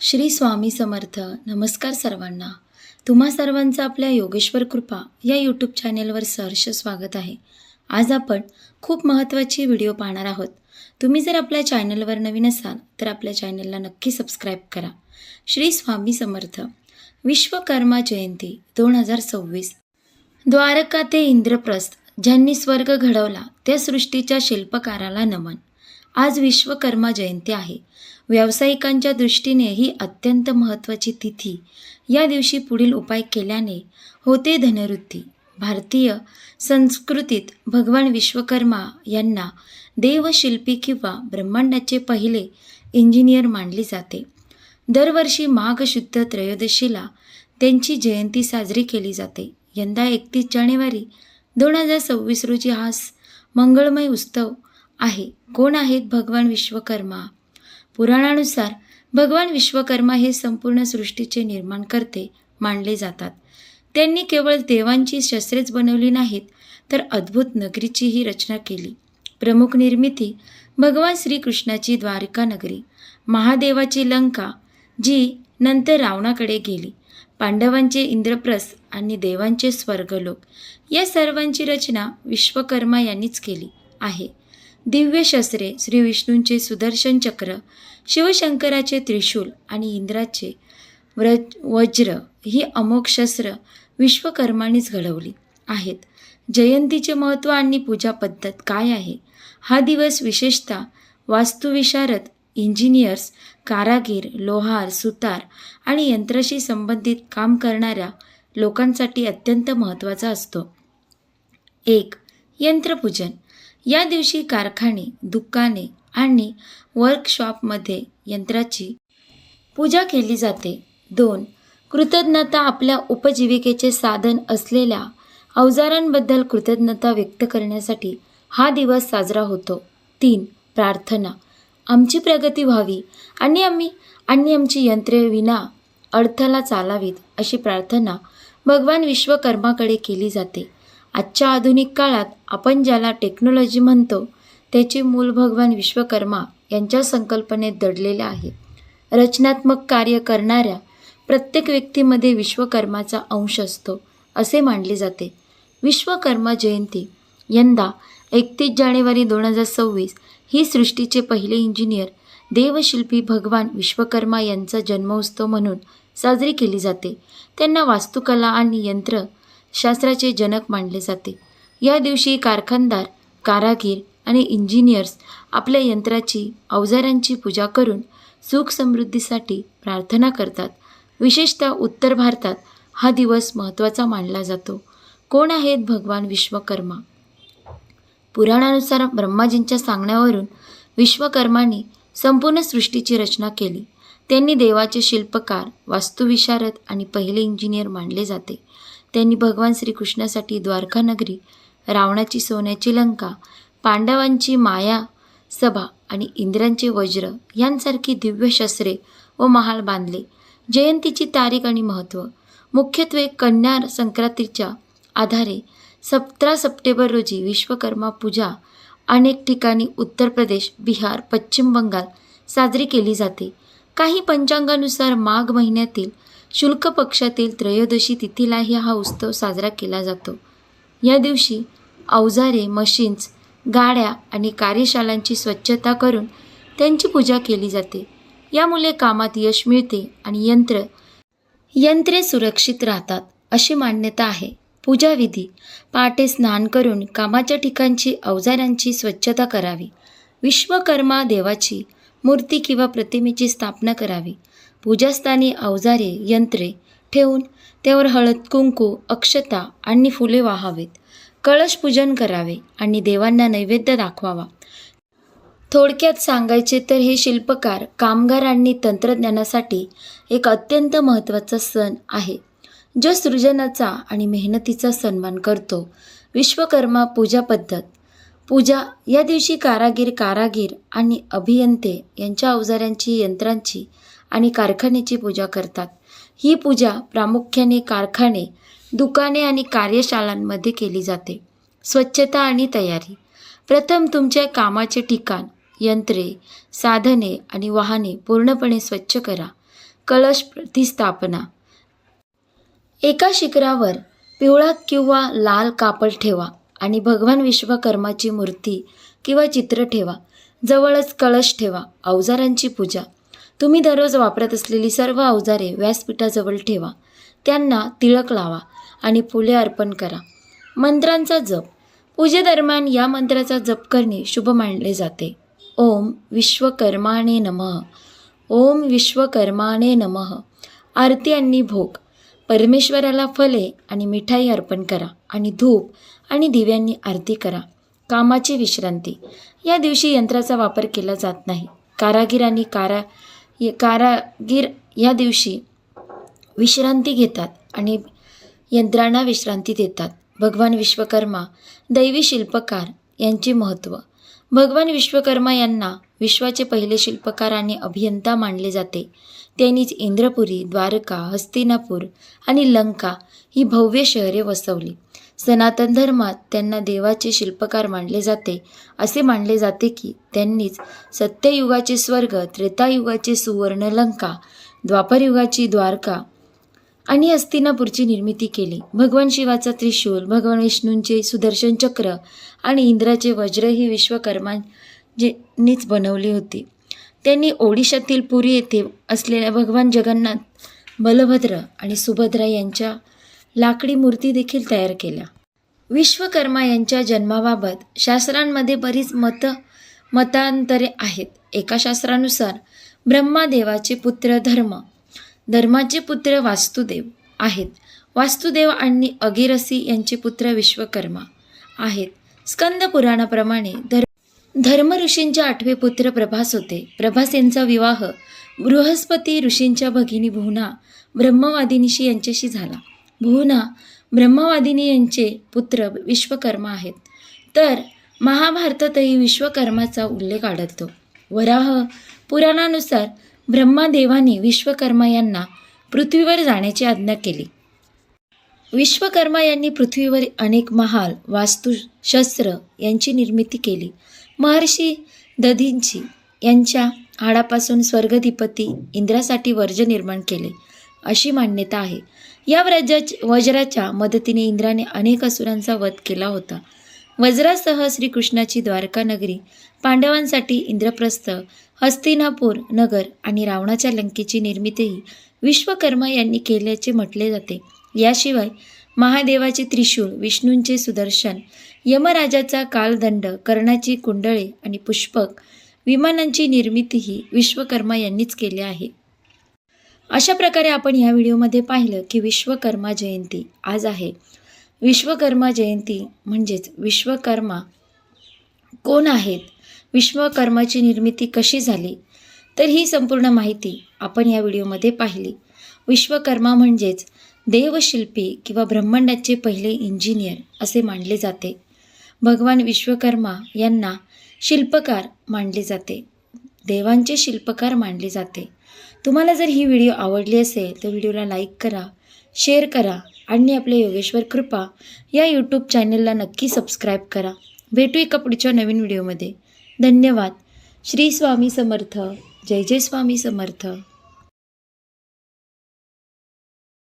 श्री स्वामी समर्थ. नमस्कार सर्वांना. तुम्हा सर्वांचं आपल्या योगेश्वर कृपा या यूट्यूब चॅनेलवर सहर्ष स्वागत आहे. आज आपण खूप महत्त्वाची व्हिडिओ पाहणार आहोत. तुम्ही जर आपल्या चॅनलवर नवीन असाल तर आपल्या चॅनलला नक्की सबस्क्राईब करा. श्री स्वामी समर्थ. विश्वकर्मा जयंती दोन हजार सव्वीस. द्वारका ते इंद्रप्रस्थ ज्यांनी स्वर्ग घडवला त्या सृष्टीच्या शिल्पकाराला नमन. आज विश्वकर्मा जयंती आहे. व्यावसायिकांच्या दृष्टीने ही अत्यंत महत्त्वाची तिथी. या दिवशी पुढील उपाय केल्याने होते धनवृत्ती. भारतीय संस्कृतीत भगवान विश्वकर्मा यांना देवशिल्पी किंवा ब्रह्मांडाचे पहिले इंजिनियर मानले जाते. दरवर्षी माघ शुद्ध त्रयोदशीला त्यांची जयंती साजरी केली जाते. यंदा एकतीस जानेवारी दोन हजार सव्वीस रोजी हा मंगळमय उत्सव आहे. कोण आहेत भगवान विश्वकर्मा? पुराणानुसार भगवान विश्वकर्मा हे संपूर्ण सृष्टीचे निर्माण करते मानले जातात. त्यांनी केवळ देवांची शस्त्रेच बनवली नाहीत तर अद्भुत नगरीचीही रचना केली. प्रमुख निर्मिती भगवान श्रीकृष्णाची द्वारका नगरी महादेवाची लंका जी नंतर रावणाकडे गेली. पांडवांचे इंद्रप्रस्थ आणि देवांचे स्वर्गलोक या सर्वांची रचना विश्वकर्मा यांनीच केली आहे. दिव्य शस्त्रे श्री विष्णूंचे सुदर्शन चक्र शिवशंकराचे त्रिशूल आणि इंद्राचे व्रज वज्र ही अमोघ शस्त्र विश्वकर्मानेच घडवली आहेत. जयंतीचे महत्त्व आणि पूजा पद्धत काय आहे? हा दिवस विशेषतः वास्तुविशारद इंजिनियर्स कारागीर लोहार सुतार आणि यंत्राशी संबंधित काम करणाऱ्या लोकांसाठी अत्यंत महत्त्वाचा असतो. एक यंत्रपूजन. या दिवशी कारखाने दुकाने आणि वर्कशॉपमध्ये यंत्राची पूजा केली जाते. दोन कृतज्ञता आपल्या उपजीविकेचे साधन असलेल्या अवजारांबद्दल कृतज्ञता व्यक्त करण्यासाठी हा दिवस साजरा होतो. तीन प्रार्थना. आमची प्रगती व्हावी आणि आम्ही आणि आमची यंत्रे विना अडथळा चालावीत अशी प्रार्थना भगवान विश्वकर्माकडे केली जाते. आजच्या आधुनिक काळात आपण ज्याला टेक्नॉलॉजी म्हणतो त्याचे मूल भगवान विश्वकर्मा यांच्या संकल्पनेत दडलेले आहे. रचनात्मक कार्य करणाऱ्या प्रत्येक व्यक्तीमध्ये विश्वकर्माचा अंश असतो असे मानले जाते. विश्वकर्मा जयंती यंदा एकतीस जानेवारी दोन हजार सव्वीस ही सृष्टीचे पहिले इंजिनियर देवशिल्पी भगवान विश्वकर्मा यांचा जन्मोत्सव म्हणून साजरी केली जाते. त्यांना वास्तुकला आणि यंत्र शास्त्राचे जनक मानले जाते. या दिवशी कारखानदार कारागीर आणि इंजिनियर्स आपल्या यंत्राची अवजारांची पूजा करून सुख समृद्धीसाठी प्रार्थना करतात. विशेषतः उत्तर भारतात हा दिवस महत्त्वाचा मानला जातो. कोण आहेत भगवान विश्वकर्मा? पुराणानुसार ब्रह्माजींच्या सांगण्यावरून विश्वकर्माने संपूर्ण सृष्टीची रचना केली. त्यांनी देवाचे शिल्पकार वास्तुविशारद आणि पहिले इंजिनियर मानले जाते. त्यांनी भगवान श्रीकृष्णासाठी द्वारकानगरी रावणाची सोन्याची लंका पांडवांची माया सभा आणि इंद्रांचे वज्र यांसारखी दिव्य शस्त्रे व महाल बांधले. जयंतीची तारीख आणि महत्त्व मुख्यत्वे कन्या संक्रांतीच्या आधारे सतरा सप्टेंबर रोजी विश्वकर्मा पूजा अनेक ठिकाणी उत्तर प्रदेश बिहार पश्चिम बंगाल साजरी केली जाते. काही पंचांगानुसार माघ महिन्यातील शुल्क पक्षातील त्रयोदशी तिथीलाही हा उत्सव साजरा केला जातो. या दिवशी अवजारे मशीन्स गाड्या आणि कार्यशालांची स्वच्छता करून त्यांची पूजा केली जाते. यामुळे कामात यश मिळते आणि यंत्र यंत्रे सुरक्षित राहतात अशी मान्यता आहे. पूजाविधी पहाटे स्नान करून कामाच्या ठिकाणची अवजारांची स्वच्छता करावी. विश्वकर्मा देवाची मूर्ती किंवा प्रतिमेची स्थापना करावी. पूजास्थानी अवजारे यंत्रे ठेवून त्यावर हळद कुंकू अक्षता आणि फुले वाहावेत. कळश पूजन करावे आणि देवांना नैवेद्य दाखवावा. थोडक्यात सांगायचे तर हे शिल्पकार कामगार आणि तंत्रज्ञानासाठी एक अत्यंत महत्त्वाचा सण आहे. जो सृजनाचा आणि मेहनतीचा सन्मान करतो. विश्वकर्मा पूजा पद्धत. पूजा या दिवशी कारागीर कारागीर आणि अभियंते यांच्या अवजारांची यंत्रांची आणि कारखान्याची पूजा करतात. ही पूजा प्रामुख्याने कारखाने दुकाने आणि कार्यशाळांमध्ये केली जाते. स्वच्छता आणि तयारी. प्रथम तुमच्या कामाचे ठिकाण यंत्रे साधने आणि वाहने पूर्णपणे स्वच्छ करा. कलश प्रतिस्थापना. एका शिखरावर पिवळा किंवा लाल कापड ठेवा आणि भगवान विश्वकर्माची मूर्ती किंवा चित्र ठेवा. जवळच कळश ठेवा. अवजारांची पूजा. तुम्ही दररोज वापरत असलेली सर्व अवजारे व्यासपीठाजवळ ठेवा. त्यांना तिळक लावा आणि फुले अर्पण करा. मंत्रांचा जप. पूजेदरम्यान या मंत्राचा जप करणे शुभ मानले जाते. ओम विश्वकर्माने नमः. ओम विश्वकर्माने नमः. आरती आणि भोग. परमेश्वराला फले आणि मिठाई अर्पण करा आणि धूप आणि दिव्यांनी आरती करा. कामाची विश्रांती. या दिवशी यंत्राचा वापर केला जात नाही. कारागिरांनी कारा कारागीर या दिवशी विश्रांती घेतात आणि यंत्रांना विश्रांती देतात. भगवान विश्वकर्मा दैवी शिल्पकार यांचे महत्त्व भगवान विश्वकर्मा यांना विश्वाचे पहिले शिल्पकार आणि अभियंता मानले जाते. त्यांनीच इंद्रपुरी द्वारका हस्तिनापूर आणि लंका ही भव्य शहरे वसवली. सनातन धर्मात त्यांना देवाचे शिल्पकार मानले जाते. असे मानले जाते की त्यांनीच सत्ययुगाचे स्वर्ग त्रेतायुगाचे सुवर्ण लंका द्वापरयुगाची द्वारका आणि हस्तिनापूरची निर्मिती केली. भगवान शिवाचा त्रिशूल भगवान विष्णूंचे सुदर्शन चक्र आणि इंद्राचे वज्र ही विश्वकर्मांनीच बनवली होती. त्यांनी ओडिशातील पुरी येथे असलेल्या भगवान जगन्नाथ बलभद्र आणि सुभद्रा यांच्या लाकडी मूर्ती देखील तयार केल्या. विश्वकर्मा यांच्या जन्माबाबत शास्त्रांमध्ये बरीच मत मतांतरे आहेत. एका शास्त्रानुसार ब्रह्मादेवाचे पुत्र धर्म धर्माचे पुत्र वास्तुदेव आहेत. वास्तुदेव आणि अगिरसी यांचे पुत्र विश्वकर्मा आहेत. स्कंद पुराणाप्रमाणे धर्म धर्म ऋषींचे आठवे पुत्र प्रभास होते. प्रभास यांचा विवाह बृहस्पती ऋषींच्या भगिनी भुवना ब्रह्मवादिनीशी यांच्याशी झाला. भुवना ब्रह्मवादिनी यांचे पुत्र विश्वकर्मा आहेत. तर महाभारतातही विश्वकर्माचा उल्लेख आढळतो. वराह पुराणानुसार ब्रह्मादेवाने विश्वकर्मा यांना पृथ्वीवर जाण्याची आज्ञा केली. विश्वकर्मा यांनी पृथ्वीवर अनेक महाल वास्तुशस्त्र यांची निर्मिती केली. महर्षी दधींची यांच्या हाडापासून स्वर्गधिपती इंद्रासाठी वर्ज निर्माण केले अशी मान्यता आहे. या व्रजाच्या वज्राच्या मदतीने इंद्राने अनेक असुरांचा वध केला होता. वज्रासह श्रीकृष्णाची द्वारका नगरी पांडवांसाठी इंद्रप्रस्थ हस्तिनापूर नगर आणि रावणाच्या लंकेची निर्मितीही विश्वकर्मा यांनी केल्याचे म्हटले जाते. याशिवाय महादेवाचे त्रिशूळ विष्णूंचे सुदर्शन यमराजाचा कालदंड कर्णाची कुंडळे आणि पुष्पक विमानांची निर्मितीही विश्वकर्मा यांनीच केली आहे. अशा प्रकारे आपण या व्हिडिओमध्ये पाहिलं की विश्वकर्मा जयंती आज आहे. विश्वकर्मा जयंती म्हणजेच विश्वकर्मा कोण आहेत? विश्वकर्माची निर्मिती कशी झाली? तर ही संपूर्ण माहिती आपण या व्हिडिओमध्ये पाहिली. विश्वकर्मा म्हणजेच देवशिल्पी किंवा ब्रह्मांडाचे पहिले इंजिनियर असे मानले जाते. भगवान विश्वकर्मा यांना शिल्पकार मानले जाते. देवांचे शिल्पकार मानले जाते. तुम्हाला जर ही व्हिडिओ आवडली असेल तर व्हिडिओला लाईक करा शेअर करा आणि आपल्या योगेश्वर कृपा या यूट्यूब चॅनलला नक्की सबस्क्राईब करा. भेटू एका पुढच्या नवीन व्हिडिओमध्ये. धन्यवाद. श्री स्वामी समर्थ. जय जय स्वामी समर्थ.